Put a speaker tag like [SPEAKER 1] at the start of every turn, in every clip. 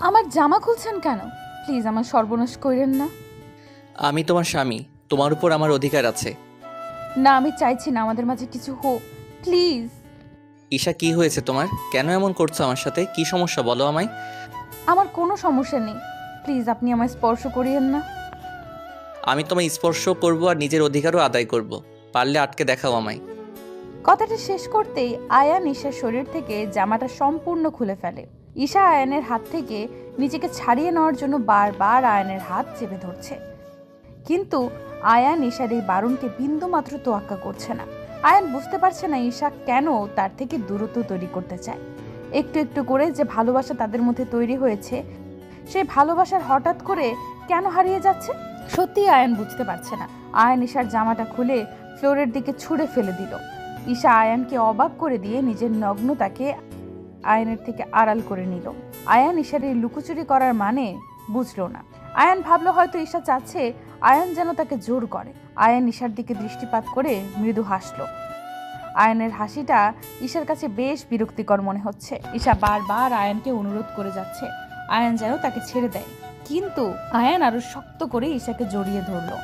[SPEAKER 1] আমার জামা খুলছেন কেন? প্লিজ আমার সর্বনাশ করেন না।
[SPEAKER 2] আমি তোমার স্বামী তোমার উপর আমার অধিকার আছে।
[SPEAKER 1] না আমি চাইছি না আমাদের মাঝে কিছু হোক। প্লিজ।
[SPEAKER 2] ঈশা কি হয়েছে তোমার? কেন এমন করছ আমার সাথে? কি সমস্যা বলো আমায়।
[SPEAKER 1] আমার কোনো সমস্যা নেই। প্লিজ আপনি আমায় স্পর্শ করিয়েন না।
[SPEAKER 2] আমি তোমায় স্পর্শ করব আর নিজের অধিকারও আদায় করব। পারলে আটকে দেখাও আমায়।
[SPEAKER 1] কথাটা শেষ করতেই আয়ান ঈশার শরীর থেকে জামাটা সম্পূর্ণ খুলে ফেলে। ঈশা আয়ানের হাত থেকে নিজেকে ছাড়িয়ে নেওয়ার জন্য বারবার আয়ানের হাত চেপে ধরছে। কিন্তু আয়ান ঈশার এই বারণকে বিন্দুমাত্র তোয়াক্কা করছে না। আয়ান বুঝতে পারছে না ঈশা কেন তার থেকে দূরত্ব তৈরি করতে চায়। একটু একটু করে যে ভালোবাসা তাদের মধ্যে তৈরি হয়েছে, সেই ভালোবাসার হঠাৎ করে কেন হারিয়ে যাচ্ছে? সত্যি আয়ান বুঝতে পারছে না। আয়ান ঈশার জামাটা খুলে ফ্লোরের দিকে ছুঁড়ে ফেলে দিল। ঈশা আয়ানকে অবাক করে দিয়ে নিজের নগ্নতাকে আয়ানের থেকে আড়াল করে নিল। আয়ান ঈশার এই লুকোচুরি করার মানে বুঝলো না। আয়ান ভাবলো হয়তো ঈশা চাচ্ছে আয়ান যেন তাকে জোর করে। আয়ান ঈশার দিকে দৃষ্টিপাত করে মৃদু হাসল। আয়ানের হাসিটা ঈশার কাছে বেশ বিরক্তিকর মনে হচ্ছে। ঈশা বারবার আয়ানকে অনুরোধ করে যাচ্ছে। আয়ান যেন তাকে ছেড়ে দেয়। কিন্তু আয়ান আরও শক্ত করে ঈশাকে জড়িয়ে ধরলো।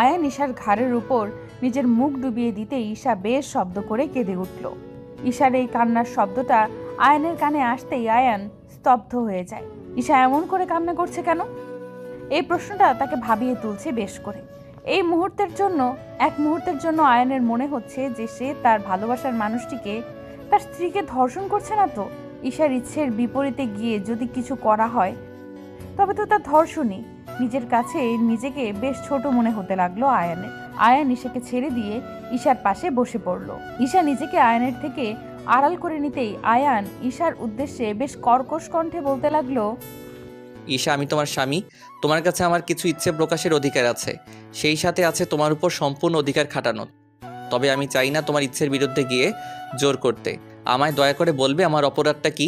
[SPEAKER 1] আয়ান ঈশার ঘাড়ের উপর নিজের মুখ ডুবিয়ে দিতে ঈশা বেশ শব্দ করে কেঁদে উঠল। ঈশার এই কান্নার শব্দটা আয়নের কানে আসতেই আয়ান স্তব্ধ হয়ে যায়। ঈশা এমন করে কান্না করছে কেন? এই প্রশ্নটা তাকে ভাবিয়ে তুলছে বেশ করে। এই মুহূর্তের জন্য, এক মুহূর্তের জন্য আয়নের মনে হচ্ছে যে সে তার ভালোবাসার মানুষটিকে তার স্ত্রীকে ধর্ষণ করছে না তো? ঈশার ইচ্ছের বিপরীতে গিয়ে যদি কিছু করা হয়, তবে তো তার ধর্ষণই। নিজের কাছে নিজেকে বেশ ছোট মনে হতে লাগল আয়ানের। আয়ান ঈশাকে ছেড়ে দিয়ে ঈশার পাশে বসে পড়ল। ঈশা নিজেকে আয়ানের থেকে আড়াল করে নিতেই আয়ান ঈশার উদ্দেশ্যে বেশ কর্কশ কণ্ঠে বলতে লাগল,
[SPEAKER 2] ঈশা, আমি তোমার স্বামী। তোমার কাছে আমার কিছু ইচ্ছে প্রকাশের অধিকার আছে। সেই সাথে আছে তোমার উপর সম্পূর্ণ অধিকার খাটানোর। তবে আমি চাই না তোমার ইচ্ছের বিরুদ্ধে গিয়ে জোর করতে। আমায় দয়া করে বলবে আমার অপরাধটা কি?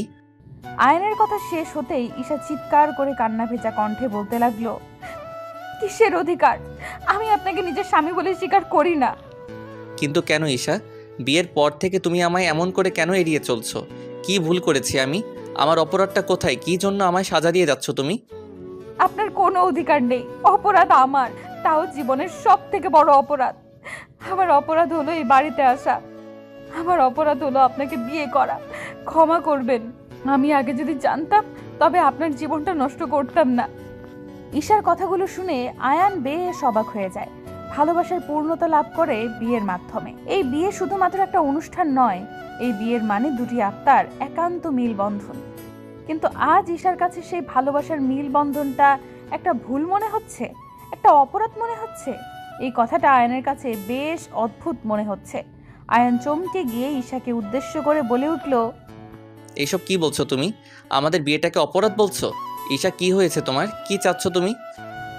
[SPEAKER 1] আয়নের কথা শেষ হতেই ঈশা চিৎকার করে কান্না ভেজা কণ্ঠে বলতে লাগল কিসের অধিকার? আমি আপনাকে নিজের স্বামী বলে স্বীকার করি না।
[SPEAKER 2] কিন্তু কেন ঈশা? বিয়ের পর থেকে তুমি আমায় এমন করে কেন এড়িয়ে চলছো? কি ভুল করেছি আমি? আমার অপরাধটা কোথায়? কি জন্য আমায় সাজা দিয়ে যাচ্ছ তুমি?
[SPEAKER 1] আপনার কোনো অধিকার নেই। অপরাধ আমার। তাও জীবনের সব থেকে বড় অপরাধ। আমার অপরাধ হলো এই বাড়িতে আসা। আমার অপরাধ হলো আপনাকে বিয়ে করা। ক্ষমা করবেন। আমি আগে যদি জানতাম, তবে আপনার জীবনটা নষ্ট করতাম না। ঈশার কথাগুলো শুনে আয়ান বেশ অবাক হয়ে যায়। ভালোবাসার পূর্ণতা লাভ করে বিয়ের মাধ্যমে। এই বিয়ে শুধুমাত্র একটা অনুষ্ঠান নয়, এই বিয়ের মানে দুটি আত্মার একান্ত মিল বন্ধন কিন্তু আজ ঈশার কাছে সেই ভালোবাসার মিল বন্ধনটা একটা ভুল মনে হচ্ছে? একটা অপরাধ মনে হচ্ছে? এই কথাটা আয়নের কাছে বেশ অদ্ভুত মনে হচ্ছে। আয়ন চমকে গিয়ে ঈশাকে উদ্দেশ্য করে বলে উঠল
[SPEAKER 2] এইসব কি বলছো তুমি? আমাদের বিয়েটাকে অপরাধ বলছো? ঈশা, কি হয়েছে তোমার? কি চাচ্ছ তুমি?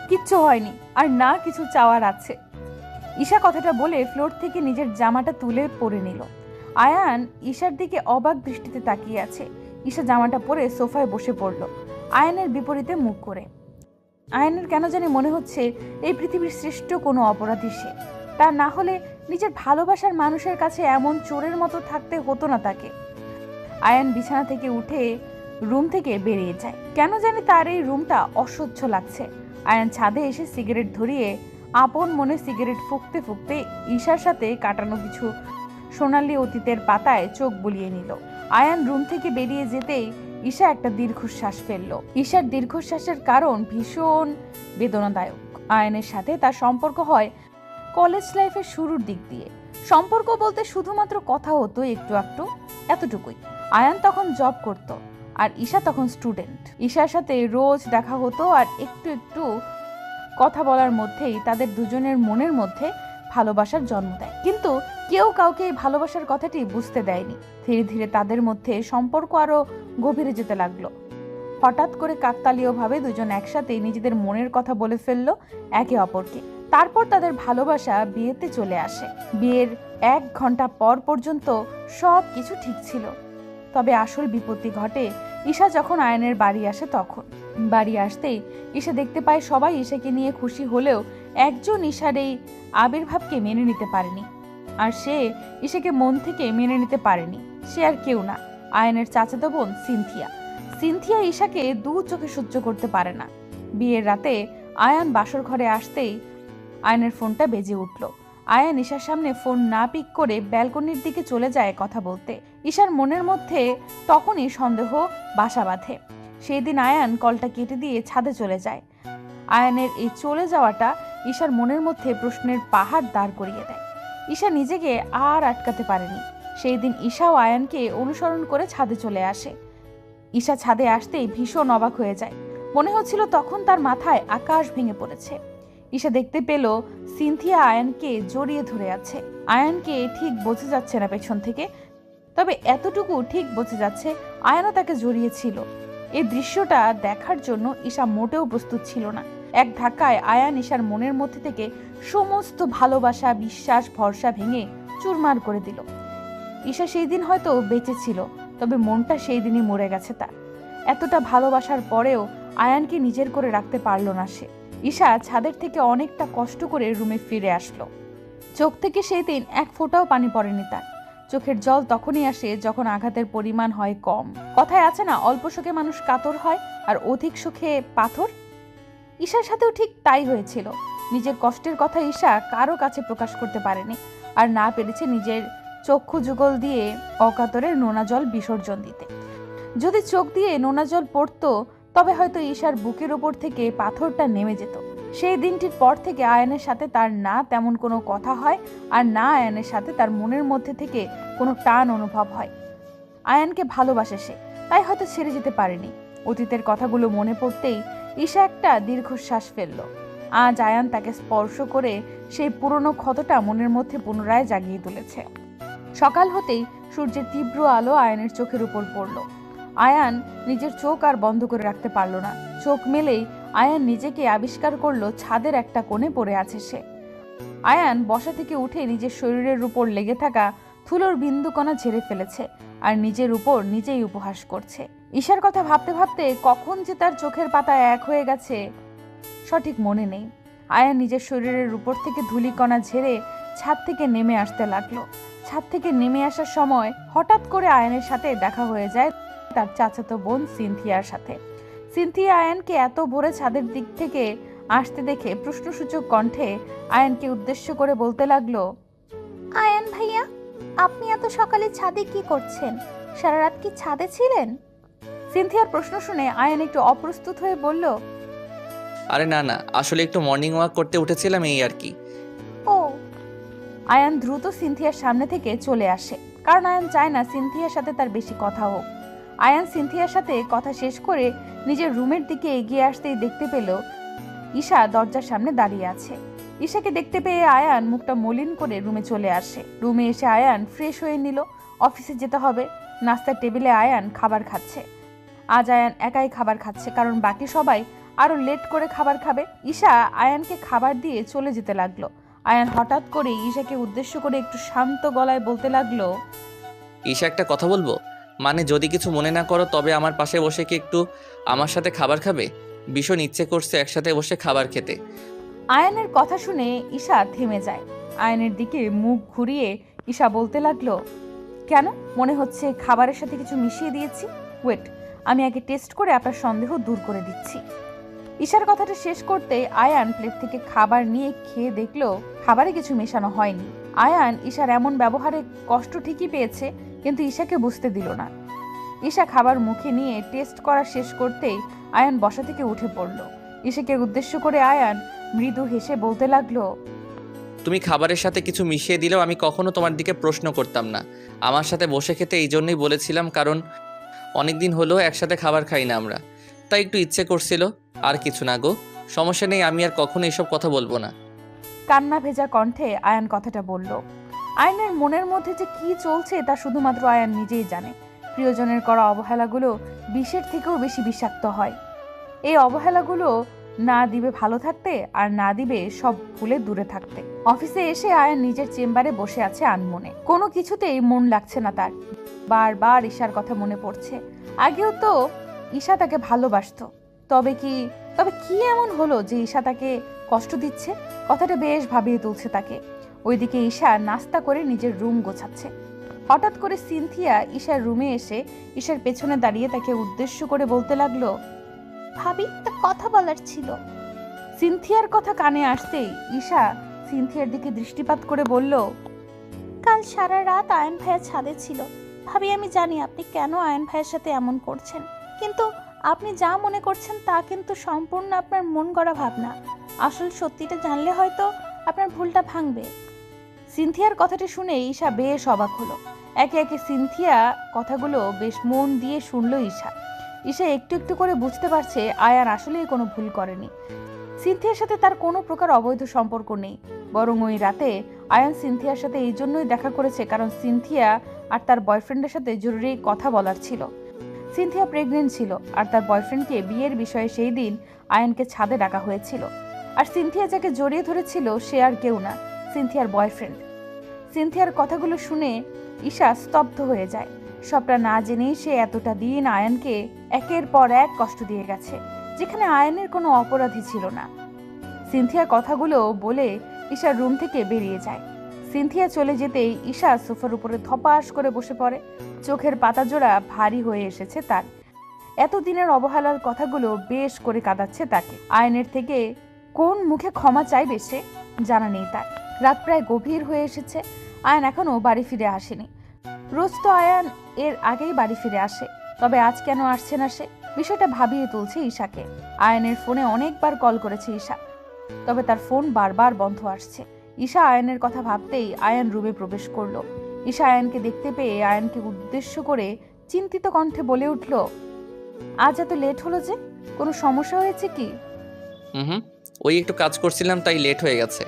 [SPEAKER 1] কিচ্ছু হয়নি, আর না কিছু চাওয়ার আছে। ঈশা কথাটা বলে ফ্লোর থেকে নিজের জামাটা তুলে পরে নিল। আয়ান ঈশার দিকে অবাক দৃষ্টিতে তাকিয়ে আছে। ঈশা জামাটা পরে সোফায় বসে পড়ল, আয়নের বিপরীতে মুখ করে। আয়নের কেন জানি মনে হচ্ছে এই পৃথিবীর শ্রেষ্ঠ কোনো অপরাধী সে। তা না হলে নিজের ভালোবাসার মানুষের কাছে এমন চোরের মতো থাকতে হতো না তাকে। আয়ান বিছানা থেকে উঠে রুম থেকে বেরিয়ে যায়। কেন জানি তার এই রুমটা অসহ্য লাগছে। আয়ান ছাদে এসে সিগারেট ধরিয়ে আপন মনে সিগারেট ফুঁকতে ফুঁকতে ঈশার সাথে কাটানো কিছু সোনালি অতীতের পাতায় চোখ বুলিয়ে নিল। আয়ান রুম থেকে বেরিয়ে যেতেই ঈশা একটা দীর্ঘশ্বাস ফেলল। ঈশার দীর্ঘশ্বাসের কারণ ভীষণ বেদনাদায়ক। আয়নের সাথে তার সম্পর্ক হয় কলেজ লাইফের শুরুর দিক দিয়ে। সম্পর্ক বলতে শুধুমাত্র কথা হতো একটু একটু এতটুকুই। আয়ান তখন জব করত আর ঈশা তখন স্টুডেন্ট ঈশার সাথে রোজ দেখা হতো আর একটু একটু কথা বলার মধ্যেই তাদের দুজনের মনের মধ্যে ভালোবাসার জন্ম দেয়। কিন্তু কেউ কাউকে এই ভালোবাসার কথাটি বুঝতে দেয়নি। ধীরে ধীরে তাদের মধ্যে সম্পর্ক আরও গভীরে যেতে লাগল। হঠাৎ করে কাকতালীয়ভাবে দুজন একসাথে নিজেদের মনের কথা বলে ফেলল একে অপরকে। তারপর তাদের ভালোবাসা বিয়েতে চলে আসে। বিয়ের এক ঘণ্টা পর পর্যন্ত সব কিছু ঠিক ছিল। তবে আসল বিপত্তি ঘটে ঈশা যখন আয়নের বাড়ি আসে তখন। বাড়ি আসতেই ঈশা দেখতে পায় সবাই ঈশাকে নিয়ে খুশি হলেও একজন ঈশার এই আবির্ভাবকে মেনে নিতে পারেনি। আর সে ঈশাকে মন থেকে মেনে নিতে পারেনি। সে আর কেউ না, আয়নের চাচাতো বোন সিনথিয়া। সিনথিয়া ঈশাকে দু চোখে সহ্য করতে পারে না। বিয়ের রাতে আয়ান বাসর ঘরে আসতেই আয়নের ফোনটা বেজে উঠল। আয়ান ঈশার সামনে ফোন না পিক করে ব্যালকনির দিকে চলে যায় কথা বলতে। ঈশার মনের মধ্যে তখনই সন্দেহ বাসা বাঁধে। সেই দিন আয়ান কলটা কেটে দিয়ে ছাদে চলে যায়। আয়ানের এই চলে যাওয়াটা ঈশার মনের মধ্যে প্রশ্নের পাহাড় দাঁড় করিয়ে দেয়। ঈশা নিজেকে আর আটকাতে পারেনি। সেই দিন ঈশাও আয়ানকে অনুসরণ করে ছাদে চলে আসে। ঈশা ছাদে আসতেই ভীষণ অবাক হয়ে যায়। মনে হচ্ছিল তখন তার মাথায় আকাশ ভেঙে পড়েছে। ঈশা দেখতে পেল সিনথিয়া আয়ানকে জড়িয়ে ধরে আছে। আয়ানকে ঠিক বোঝা যাচ্ছে না পেছন থেকে, তবে এতটুকু ঠিক বোঝা যাচ্ছে আয়ানও তাকে জড়িয়েছিল। এই দৃশ্যটা দেখার জন্য ঈশা মোটেও প্রস্তুত ছিল না। এক ধাক্কায় আয়ান ঈশার মনের মধ্যে থেকে সমস্ত ভালোবাসা, বিশ্বাস, ভরসা ভেঙে চুরমার করে দিল। ঈশা সেই দিন হয়তো বেঁচে ছিল, তবে মনটা সেই দিনই মরে গেছে তার। এতটা ভালোবাসার পরেও আয়ানকে নিজের করে রাখতে পারল না সে। ঈশা ছাদের থেকে অনেকটা কষ্ট করে রুমে ফিরে আসলো। চোখ থেকে সেই দিন এক ফোঁটাও পানি পড়েনি তার। চোখের জল তখনই আসে যখন আঘাতের পরিমাণ হয় কম। কথায় আছে না, অল্প শোকে মানুষ কাতর হয় আর অধিক সুখে পাথর? ঈশার সাথেও ঠিক তাই হয়েছিল। নিজের কষ্টের কথা ঈশা কারও কাছে প্রকাশ করতে পারেনি আর না পেরেছে নিজের চক্ষু যুগল দিয়ে অকাতরে নোনা জল বিসর্জন দিতে। যদি চোখ দিয়ে নোনা জল পড়তো তবে হয়তো ঈশার বুকের ওপর থেকে পাথরটা নেমে যেত। সেই দিনটির পর থেকে আয়নের সাথে তার না তেমন কোনো কথা হয় আর না আয়নের সাথে তার মনের মধ্যে থেকে কোনো টান অনুভব হয়। আয়ানকে ভালোবাসে সে, তাই হয়তো ছেড়ে যেতে পারেনি। অতীতের কথাগুলো মনে পড়তেই ঈশা একটা দীর্ঘশ্বাস ফেলল। আজ আয়ান তাকে স্পর্শ করে সেই পুরনো ক্ষতটা মনের মধ্যে পুনরায় জাগিয়ে তুলেছে। সকাল হতেই সূর্যের তীব্র আলো আয়নের চোখের উপর পড়ল। আয়ান নিজের চোখ আর বন্ধ করে রাখতে পারল না। চোখ মেলেই আয়ান নিজেকে আবিষ্কার করল ছাদের একটা কোণে পড়ে আছে সে। আয়ান বসা থেকে উঠে নিজের শরীরের উপর লেগে থাকা থুলোর বিন্দুকণা ঝেড়ে ফেলেছে আর নিজের উপর নিজেই উপহাস করছে। ঈশার কথা ভাবতে ভাবতে কখন যে তার চোখের পাতা এক হয়ে গেছে, সঠিক মনে নেই। আয়ান নিজের শরীরের উপর থেকে ধুলিকণা ঝেড়ে ছাদ থেকে নেমে আসতে লাগল। ছাদ থেকে নেমে আসার সময় হঠাৎ করে আয়নের সাথে দেখা হয়ে যায় তার চাচাতো বোন সিনথিয়ার সাথে। সিনথিয়া আয়ানকে এত ভোরে ছাদের দিক থেকে আসতে দেখে প্রশ্নসূচক কণ্ঠে আয়ানকে উদ্দেশ্য করে বলতে লাগল
[SPEAKER 3] আয়ান ভাইয়া আপনি এত সকালে ছাদে কি করছেন? সারা রাত কি ছাদে ছিলেন?
[SPEAKER 1] সিনথিয়ার প্রশ্ন শুনে আয়ান একটু অপ্রস্তুত হয়ে বলল
[SPEAKER 2] আরে না না আসলে একটু মর্নিং ওয়াক করতে উঠেছিলাম এই আর কি।
[SPEAKER 3] ও।
[SPEAKER 1] আয়ান দ্রুত সিনথিয়ার সামনে থেকে চলে আসে। কারণ আয়ান চায় না সিনথিয়ার সাথে তার বেশি কথা হোক। আয়ান সিনথিয়ার সাথে কথা শেষ করে নিজের রুমের দিকে এগিয়ে আসতেই দেখতে পেল, ঈশা দরজার সামনে দাঁড়িয়ে আছে। ঈশাকে দেখতে পেয়ে আয়ান মুখটা মলিন করে রুমে চলে আসে। রুমে এসে আয়ান ফ্রেশ হয়ে নিল, অফিসে যেতে হবে, নাস্তার টেবিলে আয়ান খাবার খাচ্ছে। আজ আয়ান একাই খাবার খাচ্ছে, কারণ বাকি সবাই আরও লেট করে খাবার খাবে। ঈশা আয়ানকে খাবার দিয়ে চলে যেতে লাগল। আয়ান হঠাৎ করে ঈশাকে উদ্দেশ্য করে একটু শান্ত গলায় বলতে লাগল,
[SPEAKER 2] ঈশা একটা কথা বলব? মানে যদি কিছু মনে না করো, তবে আমার পাশে বসে কি একটু আমার সাথে খাবার খাবে? ভীষণ ইচ্ছে করছে একসাথে বসে খাবার খেতে।
[SPEAKER 1] আয়ানের কথা শুনে ঈশা থেমে যায়। আয়নের দিকে মুখ ঘুরিয়ে ঈশা বলতে লাগল, কেন? মনে হচ্ছে খাবারের সাথে কিছু মিশিয়ে দিয়েছি? ওয়েট, আমি আগে টেস্ট করে আপনার সন্দেহ দূর করে দিচ্ছি। ঈশার কথাটা শেষ করতে আয়ান প্লেট থেকে খাবার নিয়ে খেয়ে দেখল খাবারে কিছু মেশানো হয়নি। আয়ান ঈশার এমন ব্যবহারে কষ্ট ঠিকই পেয়েছে কিন্তু ঈশাকে বুঝতে দিল না। ঈশা খাবার মুখে নিয়ে টেস্ট করা শেষ করতেই আয়ান বসা থেকে উঠে পড়ল। ঈশাকে উদ্দেশ্য করে আয়ান মৃদু হেসে বলতে লাগল
[SPEAKER 2] তুমি খাবারের সাথে কিছু মিশিয়ে দিলেও আমি কখনো তোমার দিকে প্রশ্ন করতাম না। আমার সাথে বসে খেতে এই জন্যই বলেছিলাম কারণ অনেক দিন হলো একসাথে খাবার খাই না আমরা। তাই একটু ইচ্ছে করছিল আর কিছু না গো। সমস্যা নেই আমি আর কখনো এসব কথা বলব না।
[SPEAKER 1] কান্না ভেজা কণ্ঠে আয়ান কথাটা বলল আয়নের মনের মধ্যে যে কি চলছে তা শুধুমাত্র আয়ান নিজেই জানে। প্রিয়জনের করা অবহেলাগুলো বিষের থেকেও বেশি বিষাক্ত হয়। এই অবহেলাগুলো না দিবে ভালো থাকতে আর না দিবে সব ভুলে দূরে থাকতে। অফিসে এসে আয়ান নিজের চেম্বারে বসে আছে আনমনে। কোনো কিছুতেই মন লাগছে না তার। বারবার ঈশার কথা মনে পড়ছে। আগেও তো ঈশা তাকে ভালোবাসতো। তবে কি তবে কি এমন হলো যে ঈশা তাকে কষ্ট দিচ্ছে? কথাটা বেশ ভাবিয়ে তুলছে তাকে। ওইদিকে ঈশা নাস্তা করে নিজের রুম গোছাচ্ছে। হঠাৎ করে সিনথিয়া ঈশার রুমে এসে ঈশার পেছনে দাঁড়িয়ে তাকে উদ্দেশ্য করে বলতে লাগল,
[SPEAKER 3] ভাবি তা কথা বলার ছিল।
[SPEAKER 1] সিনথিয়ার কথা কানে আসতেই ঈশা সিনথিয়ার দিকে দৃষ্টিপাত করে বলল,
[SPEAKER 3] কাল সারা রাত আয়ন ভাইয়া ছাদে ছিল। ভাবি, আমি জানি আপনি কেন আয়ন ভাইয়ের সাথে এমন করছেন। কিন্তু আপনি যা মনে করছেন তা কিন্তু সম্পূর্ণ আপনার মন গড়া ভাবনা। আসল সত্যিটা জানলে হয়তো আপনার ভুলটা ভাঙবে।
[SPEAKER 1] সিনথিয়ার কথাটা শুনে ঈশা বেশ অবাক হলো। একে একে সিনথিয়া কথাগুলো বেশ মন দিয়ে শুনল ঈশা। ঈশা একটু একটু করে বুঝতে পারছে আয়ান আসলেই কোনো ভুল করেনি। সিনথিয়ার সাথে তার কোনো প্রকার অবৈধ সম্পর্ক নেই। বরং ওই রাতে আয়ান সিনথিয়ার সাথে এই জন্যই দেখা করেছে কারণ সিনথিয়া আর তার বয়ফ্রেন্ডের সাথে জরুরি কথা বলার ছিল। সিনথিয়া প্রেগনেন্ট ছিল আর তার বয়ফ্রেন্ডকে বিয়ের বিষয়ে সেই দিন আয়ানকে ছাদে ডাকা হয়েছিল। আর সিনথিয়া যাকে জড়িয়ে ধরেছিল সে আর কেউ না। সিনথিয়ার বয়ফ্রেন্ড। সিনথিয়ার কথাগুলো শুনে ঈশা স্তব্ধ হয়ে যায়। সবটা না জেনেই সে এতটা দিন আয়নকে একের পর এক কষ্ট দিয়ে গেছে, যেখানে আয়নের কোনো অপরাধী ছিল না। সিনথিয়ার কথাগুলো বলে ঈশার রুম থেকে বেরিয়ে যায়। সিনথিয়া চলে যেতেই ঈশা সোফার উপরে ধপাস করে বসে পড়ে। চোখের পাতাজোড়া ভারী হয়ে এসেছে তার। এতদিনের অবহেলার কথাগুলো বেশ করে কাঁদাচ্ছে তাকে। আয়নের থেকে কোন মুখে ক্ষমা চাইবে সে জানা নেই তার। রাত প্রায় গভীর হয়ে এসেছে। আয়ান এখনও বাড়ি ফিরে আসেনি। রোজ তো আয়ান এর আগেই বাড়ি ফিরে আসে। তবে আজ কেন আসছে না সে? বিষয়টা ভাবিয়ে তুলছে ঈশাকে। আয়নের ফোনে অনেকবার কল করেছে ঈশা। তবে তার ফোন বারবার বন্ধ আসছে। ঈশা আয়নের কথা ভাবতেই আয়ান রুমে প্রবেশ করল। ঈশা আয়নকে দেখতে পেয়ে আয়নকে উদ্দেশ্য করে চিন্তিত কণ্ঠে বলে উঠল, আজ এত লেট হলো যে? কোনো সমস্যা হয়েছে কি?
[SPEAKER 2] হুম। ওই একটু কাজ করছিলাম, তাই লেট হয়ে গেছে।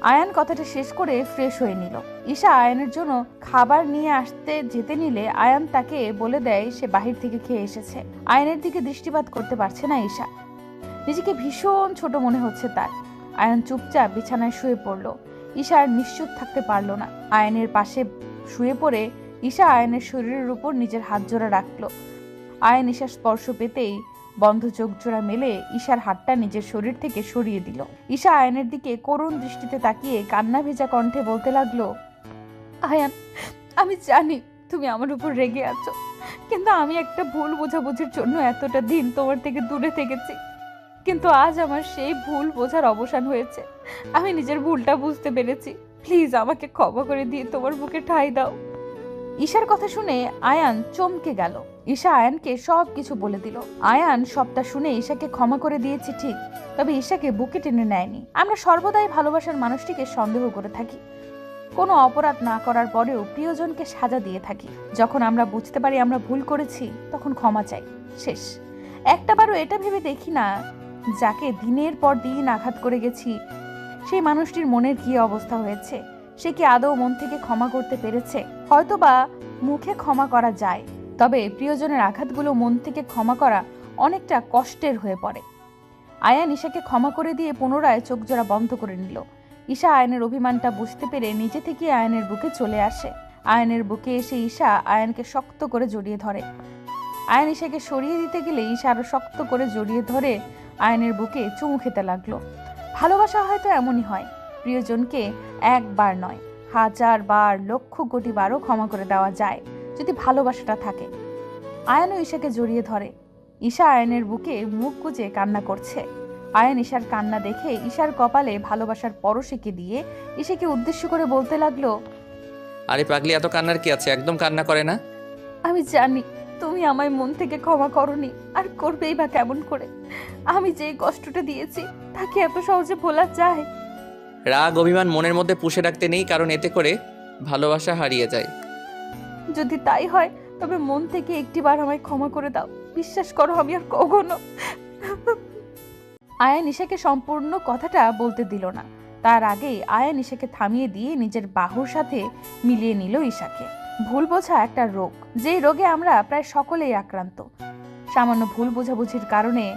[SPEAKER 1] আয়ান কথাটা শেষ করে ফ্রেশ হয়ে নিল। ঈশা আয়নের জন্য খাবার নিয়ে আসতে যেতে নিলে আয়ান তাকে বলে দেয়, সে বাহির থেকে খেয়ে এসেছে। আয়নের দিকে দৃষ্টিপাত করতে পারছে না ঈশা। নিজেকে ভীষণ ছোট মনে হচ্ছে তার। আয়ান চুপচাপ বিছানায় শুয়ে পড়ল। ঈশা আর নিশ্চুপ থাকতে পারল না। আয়নের পাশে শুয়ে পড়ে ঈশা আয়নের শরীরের উপর নিজের হাত জোড়া রাখল। আয়ন ঈশার স্পর্শ পেতেই বন্ধ চোখ জোড়া মেলে ঈশার হাতটা নিজের শরীর থেকে সরিয়ে দিল। ঈশা আয়নের দিকে করুণ দৃষ্টিতে তাকিয়ে কান্না ভেজা কণ্ঠে বলতে লাগল, আয়ান, আমি জানি তুমি আমার উপর রেগে আছো, কিন্তু আমি একটা ভুল বোঝাবুঝির জন্য এতটা দিন তোমার থেকে দূরে থেকেছি। কিন্তু আজ আমার সেই ভুল বোঝার অবসান হয়েছে। আমি নিজের ভুলটা বুঝতে পেরেছি। প্লিজ আমাকে ক্ষমা করে দিয়ে তোমার বুকে ঠাই দাও। ঈশার কথা শুনে আয়ান চমকে গেল। ঈশা আয়ানকে সব কিছু বলে দিল। আয়ান সবটা শুনে ঈশাকে ক্ষমা করে দিয়েছে ঠিক, তবে ঈশাকে বুকে টেনে নেয়নি। আমরা সর্বদাই ভালোবাসার মানুষটিকে সন্দেহ করে থাকি। কোনো অপরাধ না করার পরেও প্রিয়জনকে সাজা দিয়ে থাকি। যখন আমরা বুঝতে পারি আমরা ভুল করেছি, তখন ক্ষমা চাই। শেষ। একটা একটাবারও এটা ভেবে দেখি না, যাকে দিনের পর দিন আঘাত করে গেছি, সেই মানুষটির মনের কি অবস্থা হয়েছে? সে কি আদৌ মন থেকে ক্ষমা করতে পেরেছে? হয়তোবা মুখে ক্ষমা করা যায়। তবে প্রিয়জনের আঘাতগুলো মন থেকে ক্ষমা করা অনেকটা কষ্টের হয়ে পড়ে। আয়ান ঈশাকে ক্ষমা করে দিয়ে পুনরায় চোখ জোড়া বন্ধ করে নিল। ঈশা আয়নের অভিমানটা বুঝতে পেরে নিজে থেকে আয়নের বুকে চলে আসে। আয়নের বুকে এসে ঈশা আয়নকে শক্ত করে জড়িয়ে ধরে। আয়ন ঈশাকে সরিয়ে দিতে গেলে ঈশা আরও শক্ত করে জড়িয়ে ধরে আয়নের বুকে চুমু খেতে লাগল। ভালোবাসা হয়তো এমনই হয়, প্রিয়জনকে একবার নয়, হাজার বার, লক্ষ কোটি বারও ক্ষমা করে দেওয়া যায়। যদি ভালোবাসাটা থাকে। আয়নও ঈশাকে জড়িয়ে ধরে। ঈশা আয়নের বুকে মুখ গুজে কান্না করছে। আয়ন ঈশার কান্না দেখে ঈশার কপালে ভালোবাসার পরশিকে দিয়ে ঈশাকে উদ্দেশ্য করে বলতে লাগল
[SPEAKER 2] আরে পাগলি এত কান্নার কি আছে? একদম কান্না করে না?
[SPEAKER 1] আমি জানি তুমি আমায় মন থেকে ক্ষমা করনি আর করবেই বা কেমন করে। আমি যে কষ্টটা দিয়েছি তাকে এত সহজে ভোলা যায়?
[SPEAKER 2] রাগ অভিমান মনের মধ্যে পুষে রাখতে নেই কারণ এতে করে ভালোবাসা হারিয়ে যায়।
[SPEAKER 1] যদি তাই হয়, তবে মন থেকে একটিবার আমায় ক্ষমা করে দাও। বিশ্বাস করো, আমি আর কখনো আয়া নিশাকে সম্পূর্ণ কথাটা বলতে দিল না। তার আগেই আয়া নিশাকে থামিয়ে দিয়ে নিজের বাহুর সাথে মিলিয়ে নিল ঈশাকে। ভুল বোঝা একটা রোগ। যেই রোগে আমরা প্রায় সকলেই আক্রান্ত। সামান্য ভুল বোঝাবুঝির কারণে